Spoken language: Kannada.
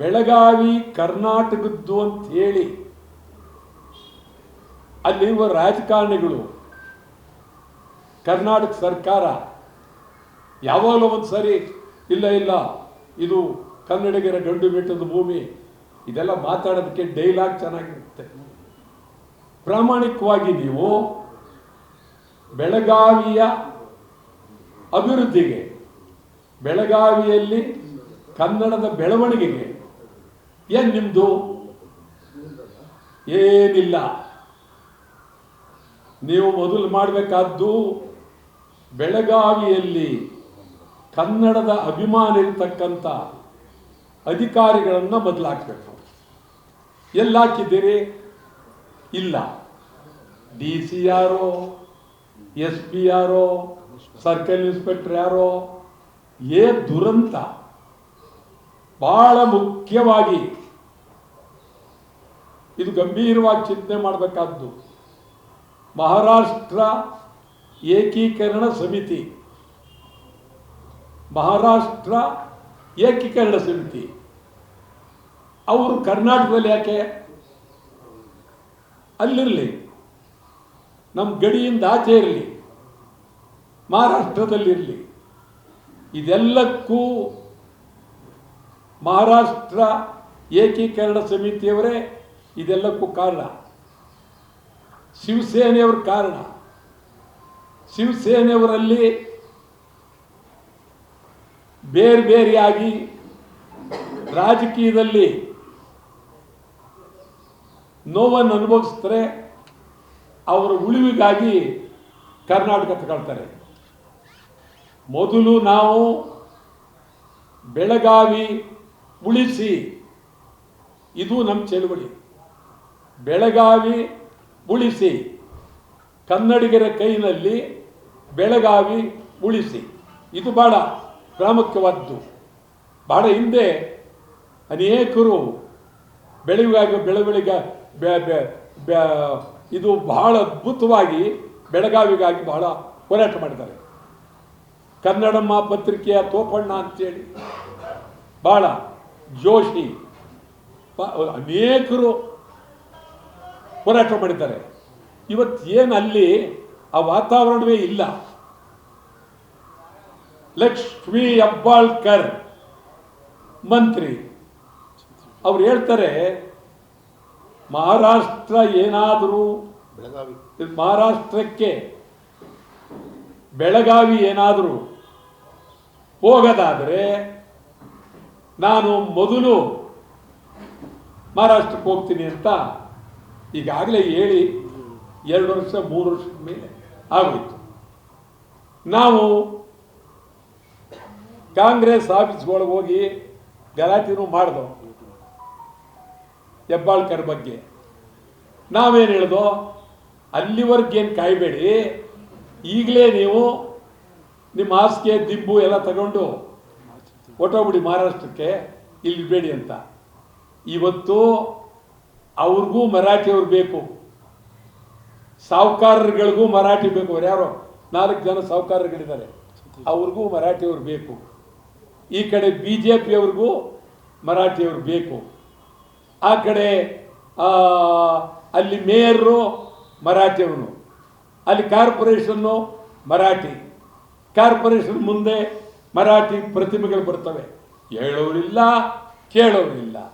ಬೆಳಗಾವಿ, ಕರ್ನಾಟಕದ್ದು ಅಂತ ಹೇಳಿ ಅಲ್ಲಿರುವ ರಾಜಕಾರಣಿಗಳು, ಕರ್ನಾಟಕ ಸರ್ಕಾರ ಯಾವಾಗಲೂ ಒಂದು ಸರಿ ಇಲ್ಲ ಇಲ್ಲ, ಇದು ಕನ್ನಡಿಗರ ಗಂಡು ಬೆಟ್ಟದ ಭೂಮಿ, ಇದೆಲ್ಲ ಮಾತಾಡೋದಕ್ಕೆ ಡೈಲಾಗ್ ಚೆನ್ನಾಗಿರುತ್ತೆ. ಪ್ರಾಮಾಣಿಕವಾಗಿ ನೀವು ಬೆಳಗಾವಿಯ ಅಭಿವೃದ್ಧಿಗೆ, ಬೆಳಗಾವಿಯಲ್ಲಿ ಕನ್ನಡದ ಬೆಳವಣಿಗೆಗೆ ಏನ್ ನಿಮ್ಮದು ಏನಿಲ್ಲ. ನೀವು ಮೊದಲು ಮಾಡಬೇಕಾದ್ದು ಬೆಳಗಾವಿಯಲ್ಲಿ ಕನ್ನಡದ ಅಭಿಮಾನ ಇರತಕ್ಕಂಥ ಅಧಿಕಾರಿಗಳನ್ನು ಬದಲಾಕಬೇಕು. ಎಲ್ಲ ಹಾಕಿದ್ದೀರಿ ಇಲ್ಲ. ಡಿ ಸಿ ಯಾರೋ, ಎಸ್ ಪಿ ಯಾರೋ, ಸರ್ಕಲ್ ಇನ್ಸ್ಪೆಕ್ಟರ್ ಯಾರೋ, ಏ ದುರಂತ. ಬಹಳ ಮುಖ್ಯವಾಗಿ ಇದು ಗಂಭೀರವಾಗಿ ಚಿಂತನೆ ಮಾಡಬೇಕಾದ್ದು. ಮಹಾರಾಷ್ಟ್ರ ಏಕೀಕರಣ ಸಮಿತಿ. ಮಹಾರಾಷ್ಟ್ರ ಏಕೀಕರಣ ಸಮಿತಿ. ಅವರು ಕರ್ನಾಟಕದಲ್ಲಿ ಯಾಕೆ? ಅಲ್ಲಿರಲಿ. ನಮ್ಮ ಗಡಿಯಿಂದ ಆಚೆ ಇರಲಿ. ಮಹಾರಾಷ್ಟ್ರದಲ್ಲಿರಲಿ. ಇದೆಲ್ಲಕ್ಕೂ ಮಹಾರಾಷ್ಟ್ರ ಏಕೀಕರಣ ಸಮಿತಿಯವರೇ ಇದೆಲ್ಲಕ್ಕೂ ಕಾರಣ. ಶಿವಸೇನೆಯವ್ರ ಕಾರಣ. ಶಿವಸೇನೆಯವರಲ್ಲಿ ಬೇರೆ ಬೇರೆಯಾಗಿ ರಾಜಕೀಯದಲ್ಲಿ ನೋವನ್ನು ಅನುಭವಿಸ್ತಾರೆ. ಅವರ ಉಳಿವಿಗಾಗಿ ಕರ್ನಾಟಕ ತಗೊಳ್ತಾರೆ. ಮೊದಲು ನಾವು ಬೆಳಗಾವಿ ಉಳಿಸಿ, ಇದು ನಮ್ಮ ಚಳುವಳಿ. ಬೆಳಗಾವಿ ಉಳಿಸಿ. ಕನ್ನಡಿಗರ ಕೈನಲ್ಲಿ ಬೆಳಗಾವಿ ಉಳಿಸಿ. ಇದು ಬಹಳ ಪ್ರಾಮುಖ್ಯವಾದ್ದು. ಭಾಳ ಹಿಂದೆ ಅನೇಕರು ಬೆಳಗಾಗಿ ಬೆಳವಣಿಗ ಇದು ಬಹಳ ಅದ್ಭುತವಾಗಿ ಬೆಳಗಾವಿಗಾಗಿ ಬಹಳ ಹೋರಾಟ ಮಾಡಿದ್ದಾರೆ. ಕನ್ನಡಮ್ಮ ಪತ್ರಿಕೆಯ ತೋಪಣ್ಣ ಅಂತೇಳಿ ಬಹಳ ಜೋಶಿ. ಅನೇಕರು ಹೋರಾಟ ಮಾಡಿದ್ದಾರೆ. ಇವತ್ತು ಏನು ಅಲ್ಲಿ ಆ ವಾತಾವರಣವೇ ಇಲ್ಲ. ಲಕ್ಷ್ಮಿ ಅಬ್ಬಾಳ್ಕರ್ ಮಂತ್ರಿ ಅವ್ರು ಹೇಳ್ತಾರೆ ಮಹಾರಾಷ್ಟ್ರ ಏನಾದರೂ ಬೆಳಗಾವಿ. ಮಹಾರಾಷ್ಟ್ರಕ್ಕೆ ಬೆಳಗಾವಿ ಏನಾದರೂ ಹೋಗದಾದರೆ ನಾನು ಮೊದಲು ಮಹಾರಾಷ್ಟ್ರಕ್ಕೆ ಹೋಗ್ತೀನಿ ಅಂತ ಈಗಾಗಲೇ ಹೇಳಿ ಎರಡು ವರ್ಷ, ಮೂರು ವರ್ಷದ ಮೇಲೆ ಆಗೋಯ್ತು. ನಾವು ಕಾಂಗ್ರೆಸ್ ಆಫೀಸ್ಗಳಿಗೆ ಹೋಗಿ ಗಲಾಟೆನೂ ಮಾಡ್ದೋ ಹೆಬ್ಬಾಳ್ಕರ್ ಬಗ್ಗೆ. ನಾವೇನು ಹೇಳ್ದೋ ಅಲ್ಲಿವರೆಗೇನು ಕಾಯಬೇಡಿ. ಈಗಲೇ ನೀವು ನಿಮ್ಮ ಹಾಸಿಗೆ ದಿಬ್ಬು ಎಲ್ಲ ತಗೊಂಡು ಹೊಟ್ಟೋಗ್ಬಿಡಿ ಮಹಾರಾಷ್ಟ್ರಕ್ಕೆ. ಇಲ್ಲಿ ಬೇಡಿ ಅಂತ. ಇವತ್ತು ಅವ್ರಿಗೂ ಮರಾಠಿಯವ್ರು ಬೇಕು. ಸಾಹುಕಾರರುಗಳಿಗೂ ಮರಾಠಿ ಬೇಕು. ಯಾರೋ? ನಾಲ್ಕು ಜನ ಸಾಹುಕಾರರುಗಳಿದ್ದಾರೆ. ಅವ್ರಿಗೂ ಮರಾಠಿಯವ್ರು ಬೇಕು. ಈ ಕಡೆ ಬಿ ಜೆ ಪಿಯವ್ರಿಗೂ ಮರಾಠಿಯವ್ರು ಬೇಕು. ಆ ಕಡೆ ಅಲ್ಲಿ ಮೇಯರು ಮರಾಠಿಯವನು ಅಲ್ಲಿ ಕಾರ್ಪೊರೇಷನ್ನು ಮರಾಠಿ. ಕಾರ್ಪೊರೇಷನ್ ಮುಂದೆ ಮರಾಠಿ ಪ್ರತಿಮೆಗಳು ಬರ್ತವೆ. ಹೇಳೋರಿಲ್ಲ, ಕೇಳೋರಿಲ್ಲ.